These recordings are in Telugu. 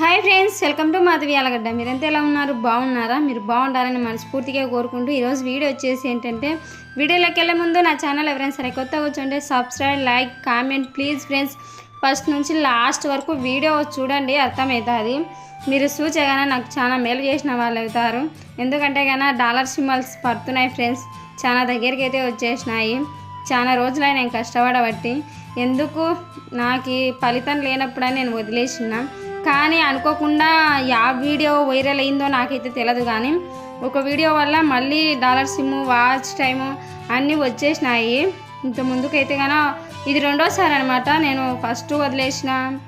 Hi friends welcome to Madhavi Alagadda మీరంతా ఎలా ఉన్నారు? బాగున్నారా? మీరు బాగుండాలని మనస్ఫూర్తిగా కోరుకుంటూ ఈరోజు వీడియో వచ్చేసి ఏంటంటే వీడియోలోకి వెళ్ళే ముందు నా ఛానల్ ఎవరైనా సరే కొత్తగా వచ్చుంటే subscribe like comment please friends first నుంచి లాస్ట్ వరకు వీడియో చూడండి అర్థమవుతుంది. మీరు చూచేగానే నాకు చాలా మేలు చేసిన వాళ్ళు అవుతారు. ఎందుకంటే కానీ డాలర్ సింబల్స్ పడుతున్నాయి ఫ్రెండ్స్ చాలా దగ్గరికి అయితే వచ్చేసినాయి. చాలా రోజులై నేను కష్టపడబట్టి. ఎందుకు? నాకు ఫలితం లేనప్పుడని నేను వదిలేసిన కానీ అనుకోకుండా యా వీడియో వైరల్ అయిందో నాకైతే తెలియదు కానీ ఒక వీడియో వల్ల మళ్ళీ డాలర్ సిమ్ వాచ్ టైము అన్నీ వచ్చేసినాయి. ఇంత ముందుకైతే కానీ ఇది రెండోసారి అనమాట నేను ఫస్ట్ వదిలేసిన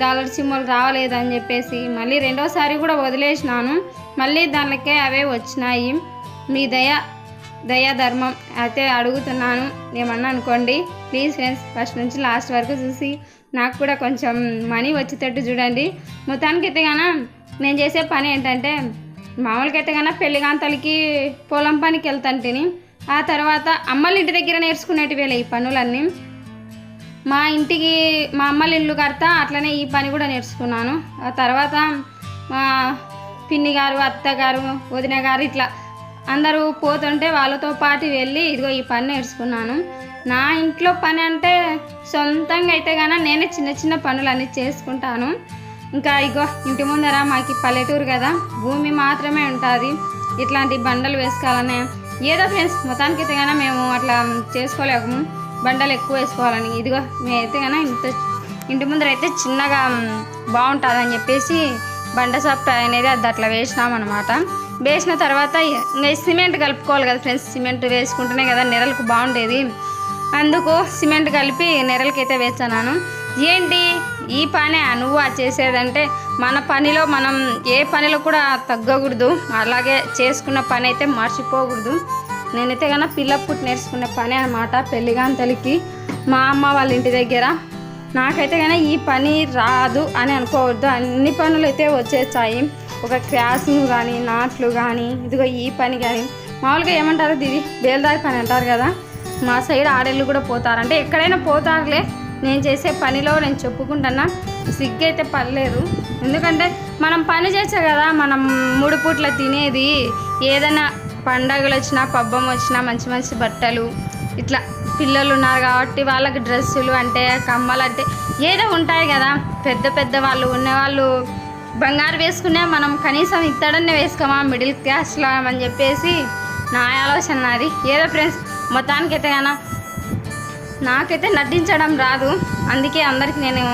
డాలర్ సిమ్ములు రావలేదని చెప్పేసి మళ్ళీ రెండోసారి కూడా వదిలేసినాను. మళ్ళీ దానికే అవే వచ్చినాయి. మీ దయ దయా ధర్మం అయితే అడుగుతున్నాను. ఏమన్నా అనుకోండి. ప్లీజ్ ఫ్రెండ్స్ ఫస్ట్ నుంచి లాస్ట్ వరకు చూసి నాకు కూడా కొంచెం మనీ వచ్చేటట్టు చూడండి. మొత్తానికి అయితే కానీ నేను చేసే పని ఏంటంటే మామూలుగా అయితే కానీ పెళ్ళి కాంతలకి పొలం పనికి వెళ్తాంటిని ఆ తర్వాత అమ్మల ఇంటి దగ్గర నేర్చుకునేటివేలే ఈ పనులన్నీ. మా ఇంటికి మా అమ్మల ఇల్లు కడతా అట్లనే ఈ పని కూడా నేర్చుకున్నాను. ఆ తర్వాత మా పిన్ని గారు అత్తగారు వదిన గారు ఇట్లా అందరూ పోతుంటే వాళ్ళతో పాటు వెళ్ళి ఇదిగో ఈ పని నేర్చుకున్నాను నా ఇంట్లో పని అంటే సొంతంగా అయితే కానీ నేనే చిన్న చిన్న పనులన్నీ చేసుకుంటాను. ఇంకా ఇగో ఇంటి ముందర మాకు పల్లెటూరు కదా భూమి మాత్రమే ఉంటుంది. ఇట్లాంటి బండలు వేసుకోవాలనే ఏదో ఫ్రెండ్స్ మొత్తానికి అయితే కానీ మేము అట్లా చేసుకోలేము. బండలు ఎక్కువ వేసుకోవాలని. ఇదిగో మేమైతే కానీ ఇంత ఇంటి ముందర అయితే చిన్నగా బాగుంటుందని చెప్పేసి బండ సాఫ్ట్ అనేది అది అట్లా వేసినాం అనమాట వేసిన తర్వాత ఇంకా సిమెంట్ కలుపుకోవాలి కదా ఫ్రెండ్స్. సిమెంట్ వేసుకుంటేనే కదా నెరలకు బాగుండేది. అందుకు సిమెంట్ కలిపి నెరలకైతే వేస్తున్నాను. ఏంటి? ఈ పని నువ్వు చేసేదంటే మన పనిలో మనం ఏ పనిలో కూడా తగ్గకూడదు. అలాగే చేసుకున్న పని అయితే మర్చిపోకూడదు. నేనైతే కన్నా పిల్ల పుట్టి నేర్చుకునే పని అనమాట పెళ్ళిగాంతలకి. మా అమ్మ వాళ్ళ ఇంటి దగ్గర. నాకైతే కానీ ఈ పని రాదు అని అనుకోవద్దు. అన్ని పనులు అయితే వచ్చేసాయి ఒక క్రాసింగ్ కానీ నాట్లు కానీ ఇదిగో ఈ పని కానీ మామూలుగా ఏమంటారు ఇది బేల్దారి పని అంటారు కదా? మా సైడ్ ఆడేళ్ళు కూడా పోతారు అంటే ఎక్కడైనా పోతారులే. నేను చేసే పనిలో నేను చెప్పుకుంటున్నా సిగ్గు అయితే పర్లేదు. ఎందుకంటే మనం పని చేసే కదా మనం మూడు పూట్ల తినేది. ఏదైనా పండగలు వచ్చినా పబ్బం వచ్చినా మంచి మంచి బట్టలు ఇట్లా పిల్లలు ఉన్నారు కాబట్టి వాళ్ళకి డ్రెస్సులు అంటే కమ్మలు అంటే ఏదో ఉంటాయి కదా. పెద్ద పెద్ద వాళ్ళు ఉన్నవాళ్ళు బంగారు వేసుకునే మనం కనీసం ఇత్తడన్నే వేసుకోమా మిడిల్ క్లాస్లో అని చెప్పేసి నా ఆలోచన నాది. ఏదో ఫ్రెండ్స్ మొత్తానికైతే కానీ నాకైతే నటించడం రాదు. అందుకే అందరికి నేను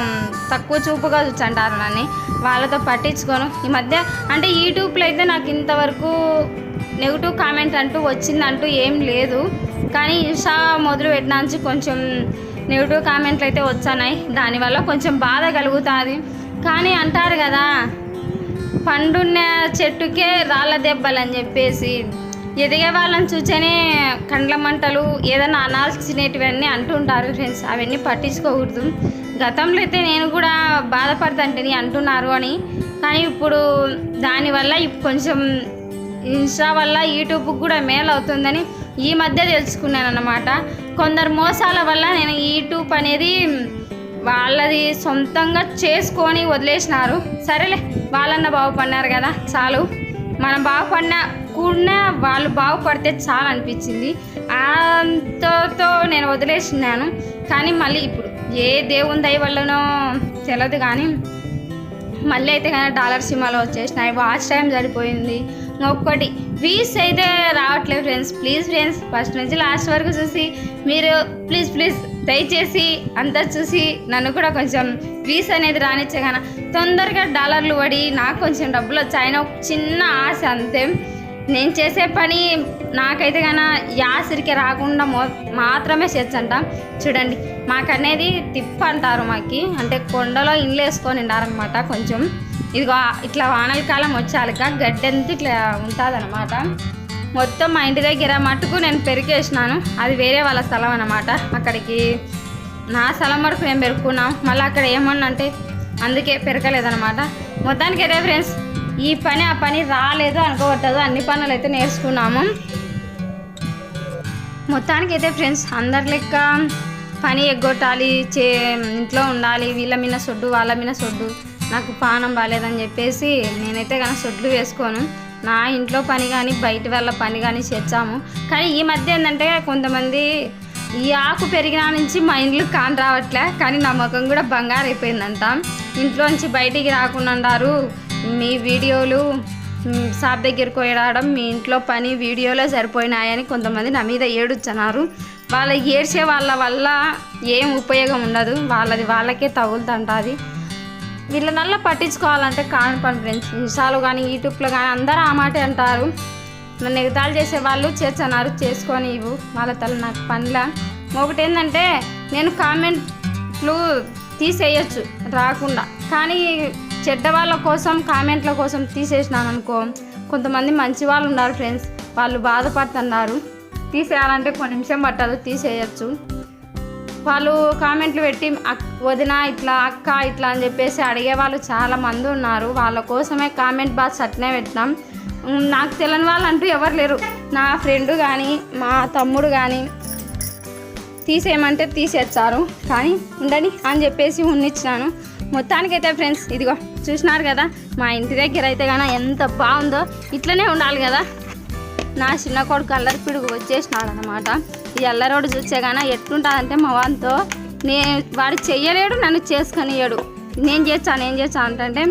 తక్కువ చూపుగా చూచంటారు నన్ను. వాళ్ళతో పట్టించుకోను. ఈ మధ్య అంటే యూట్యూబ్లో అయితే నాకు ఇంతవరకు నెగిటివ్ కామెంట్ అంటూ వచ్చిందంటూ ఏం లేదు. కానీ ఇషా మొదలు పెట్టినాంచి కొంచెం నెగిటివ్ కామెంట్లు అయితే వచ్చాయి దానివల్ల కొంచెం బాధ కలుగుతుంది. కానీ అంటారు కదా పండున్న చెట్టుకే రాళ్ళ దెబ్బలు అని చెప్పేసి ఎదిగే వాళ్ళని చూసేనే కండ్ల మంటలు ఏదైనా అనాల్సినటివన్నీ అంటుంటారు ఫ్రెండ్స్ అవన్నీ పట్టించుకోకూడదు. గతంలో అయితే నేను కూడా బాధపడతంటని అంటున్నారు అని. కానీ ఇప్పుడు దానివల్ల కొంచెం ఇన్స్టా వల్ల యూట్యూబ్కి కూడా మేలు అవుతుందని ఈ మధ్య తెలుసుకున్నాను అన్నమాట కొందరు మోసాల వల్ల నేను యూట్యూబ్ అనేది వాళ్ళది సొంతంగా చేసుకొని వదిలేసినారు. సరేలే వాళ్ళన్న బాగుపడినారు కదా చాలు. మనం బాగుపడినా కూడా వాళ్ళు బాగుపడితే చాలా అనిపించింది. అంతతో నేను వదిలేసినాను. కానీ మళ్ళీ ఇప్పుడు ఏ దేవుని దయ వల్లనో తెలియదు కానీ మళ్ళీ అయితే కానీ డాలర్ సినిమాలో వచ్చేసినాయి వాచ్ టైం సరిపోయింది. ఒక్కటి వీస్ అయితే రావట్లేదు ఫ్రెండ్స్. ప్లీజ్ ఫ్రెండ్స్ ఫస్ట్ నుంచి లాస్ట్ వరకు చూసి మీరు ప్లీజ్ ప్లీజ్ దయచేసి అంతా చూసి నన్ను కూడా కొంచెం వీస్ అనేది రానిచ్చగాన. తొందరగా డాలర్లు పడి నాకు కొంచెం డబ్బులు వచ్చాయని ఒక చిన్న ఆశ అంతే. నేను చేసే పని నాకైతే కానీ యాసిరికి రాకుండా మో మాత్రమే చేర్చంట చూడండి మాకనేది తిప్ప అంటారు మాకి. అంటే కొండలో ఇండ్లు వేసుకొని ఉండారనమాట కొంచెం. ఇదిగో ఇట్లా వానల కాలం వచ్చాక గడ్డంతా ఇట్లా ఉంటుంది అనమాట మొత్తం మా ఇంటి దగ్గర మట్టుకు నేను పెరికేసినాను అది వేరే వాళ్ళ స్థలం అనమాట అక్కడికి నా స్థలం వరకు మేము పెరుక్కున్నాం. మళ్ళీ అక్కడ ఏమన్నంటే అందుకే పెరగలేదనమాట మొత్తానికి అయితే ఫ్రెండ్స్ ఈ పని ఆ పని రాలేదు అనుకోవట్లేదు. అన్ని పనులు అయితే నేర్చుకున్నాము. మొత్తానికి అయితే ఫ్రెండ్స్ అందరి లెక్క పని ఎగ్గొట్టాలి చే ఇంట్లో ఉండాలి. వీళ్ళ మీద సొడ్డు వాళ్ళ మీద సొడ్డు. నాకు పానం బాగాలేదని చెప్పేసి నేనైతే కానీ సొడ్లు వేసుకోను. నా ఇంట్లో పని కానీ బయట వెళ్ళ పని కానీ చేర్చాము. కానీ ఈ మధ్య ఏంటంటే కొంతమంది ఈ ఆకు పెరిగిన నుంచి మా ఇంట్లో కాని రావట్లే కానీ నా ముఖం కూడా బంగారు అయిపోయిందంట. ఇంట్లోంచి బయటికి రాకుండా మీ వీడియోలు షాప్ దగ్గరికి పోయడం మీ ఇంట్లో పని వీడియోలో సరిపోయినాయని కొంతమంది నా మీద ఏడుచున్నారు వాళ్ళ ఏడ్చే వాళ్ళ వల్ల ఏం ఉపయోగం ఉండదు. వాళ్ళది వాళ్ళకే తగులుతుంటుంది. వీళ్ళనల్లా పట్టించుకోవాలంటే కాని పని ఫ్రెండ్స్. ఇన్స్టాలు కానీ యూట్యూబ్లో కానీ అందరూ ఆ మాట అంటారు. నన్ను ఎగతాళి చేసే వాళ్ళు చేర్చన్నారు చేసుకొని ఇవ్వు. వాళ్ళ తల నాకు పనిలా. ఒకటి ఏంటంటే నేను కామెంట్లు తీసేయచ్చు రాకుండా. కానీ చెడ్డ వాళ్ళ కోసం కామెంట్ల కోసం తీసేసినాను అనుకో కొంతమంది మంచి వాళ్ళు ఉన్నారు ఫ్రెండ్స్. వాళ్ళు బాధపడుతున్నారు. తీసేయాలంటే కొన్ని నిమిషం పట్టదు తీసేయచ్చు. వాళ్ళు కామెంట్లు పెట్టి అక్ వదిన ఇట్లా అక్క ఇట్లా అని చెప్పేసి అడిగే వాళ్ళు చాలా మంది ఉన్నారు. వాళ్ళ కోసమే కామెంట్ బాక్స్ అట్నే పెట్టినాం. నాకు తెలియని వాళ్ళు అంటూ ఎవరు లేరు. నా ఫ్రెండు కానీ మా తమ్ముడు కానీ తీసేయమంటే తీసేచ్చారు కానీ ఉండని అని చెప్పేసి ఉన్నిచ్చినాను. మొత్తానికైతే ఫ్రెండ్స్ ఇదిగో చూసినారు కదా మా ఇంటి దగ్గర అయితే కానీ ఎంత బాగుందో ఇట్లనే ఉండాలి కదా. నా చిన్న కొడుకు అల్లరి పిడుగు వచ్చేసినాడు అనమాట ఎల్లరోడు అల్లరోడు చూసే ఎట్లుంటుందంటే మా వానితో నేను వాడు చెయ్యలేడు నన్ను చేసుకొనియడు నేను చేస్తాను ఏం చేస్తాను అంటే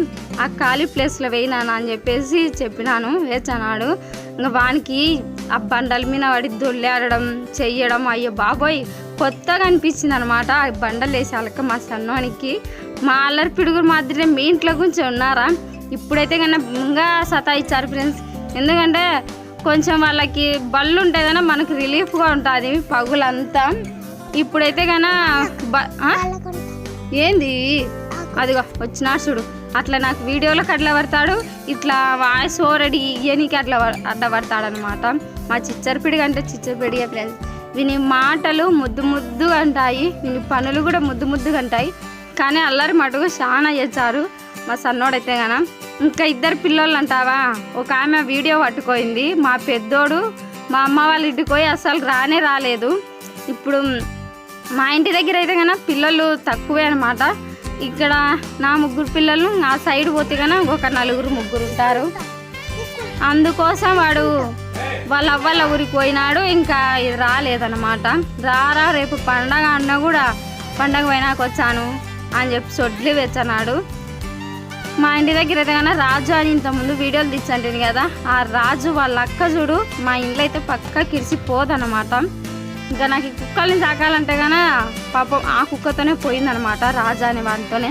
ఆ ఖాళీ ప్లేస్లో వేయినాను అని చెప్పేసి చెప్పినాను వేచానాడు ఇంకా వానికి ఆ బండల మీద వాడి దొల్లాడడం చెయ్యడం అయ్యో బాబోయ్ కొత్తగా అనిపించింది అనమాట ఆ బండలు వేసి అలక మా సన్నోనికి. మా అల్లరి పిడుగురు మాదిరి మీ ఇంట్లో గురించి ఉన్నారా? ఇప్పుడైతే కన్నా ఇంకా సతాయిచ్చారు ఫ్రెండ్స్ ఎందుకంటే కొంచెం వాళ్ళకి బళ్ళు ఉంటే మనకు రిలీఫ్గా ఉంటుంది పగులంతా. ఇప్పుడైతే కన బ ఏంది? అదిగో వచ్చినా చూడు. అట్లా నాకు వీడియోలకు అట్లా పడతాడు ఇట్లా వాయిస్ ఓరడి ఇయ్యనికి అట్లా అట్లా అడ్డ పడతాడు అనమాట మా చిచ్చరపిడిగా అంటే చిచ్చరపిడిగా ఫ్రెండ్స్ వీని మాటలు ముద్దు ముద్దుగా ఉంటాయి వీని పనులు కూడా ముద్దు ముద్దుగా ఉంటాయి కానీ అల్లరి మటుకు చాలా చేస్తారు. మా సన్నోడైతే కన ఇంకా ఇద్దరు పిల్లలు అంటావా? ఒక ఆమె వీడియో పట్టుకోయింది. మా పెద్దోడు మా అమ్మ వాళ్ళ ఇంటికి పోయి అసలు రానే రాలేదు. ఇప్పుడు మా ఇంటి దగ్గర అయితే కన్నా పిల్లలు తక్కువే అనమాట ఇక్కడ నా ముగ్గురు పిల్లలు నా సైడ్ పోతే కన్నా ఒక నలుగురు ముగ్గురు ఉంటారు. అందుకోసం వాడు వాళ్ళ అవ్వాల ఊరికి పోయినాడు. ఇంకా ఇది రాలేదన్నమాట. రారా రేపు పండగ అన్న కూడా పండగ పోయినాక వచ్చాను అని చెప్పి సొడ్లు వెచ్చనాడు మా ఇంటి దగ్గర అయితే రాజు అని ఇంతకుముందు వీడియోలు తీసంటుంది కదా. ఆ రాజు వాళ్ళ అక్క చూడు మా ఇంట్లో అయితే పక్క కిరిసిపోదన్నమాట ఇంకా నాకు ఈ కుక్కల్ని తాకాలంటే కన్నా పాపం ఆ కుక్కతోనే పోయిందనమాట రాజా అనే వాటితోనే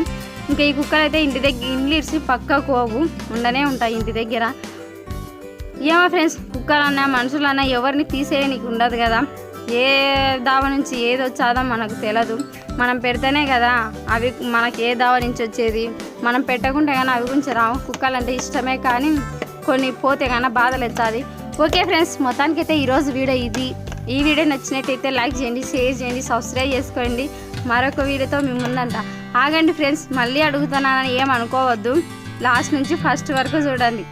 ఇంకా ఈ కుక్కలు అయితే ఇంటి దగ్గర ఇండ్లు ఇరిసి పక్క కోవు ఉండనే ఉంటాయి ఇంటి దగ్గర. ఏమో ఫ్రెండ్స్ కుక్కలన్నా మనుషులన్నా ఎవరిని తీసేయడానికి ఉండదు కదా. ఏ దావ నుంచి ఏది వచ్చాదో మనకు తెలియదు మనం పెడితేనే కదా అవి మనకి ఏ దావ నుంచి వచ్చేది? మనం పెట్టకుంటే కానీ అవి గురించి రావు. కుక్కలంటే ఇష్టమే కానీ కొన్ని పోతే కానీ బాధలు ఎత్తాది ఓకే ఫ్రెండ్స్ మొత్తానికి అయితే ఈరోజు వీడియో ఇది. ఈ వీడియో నచ్చినట్టయితే లైక్ చేయండి షేర్ చేయండి సబ్స్క్రైబ్ చేసుకోండి. మరొక వీడియోతో మీ ముందంట. ఆగండి ఫ్రెండ్స్ మళ్ళీ అడుగుతున్నానని ఏం అనుకోవద్దు. లాస్ట్ నుంచి ఫస్ట్ వరకు చూడండి.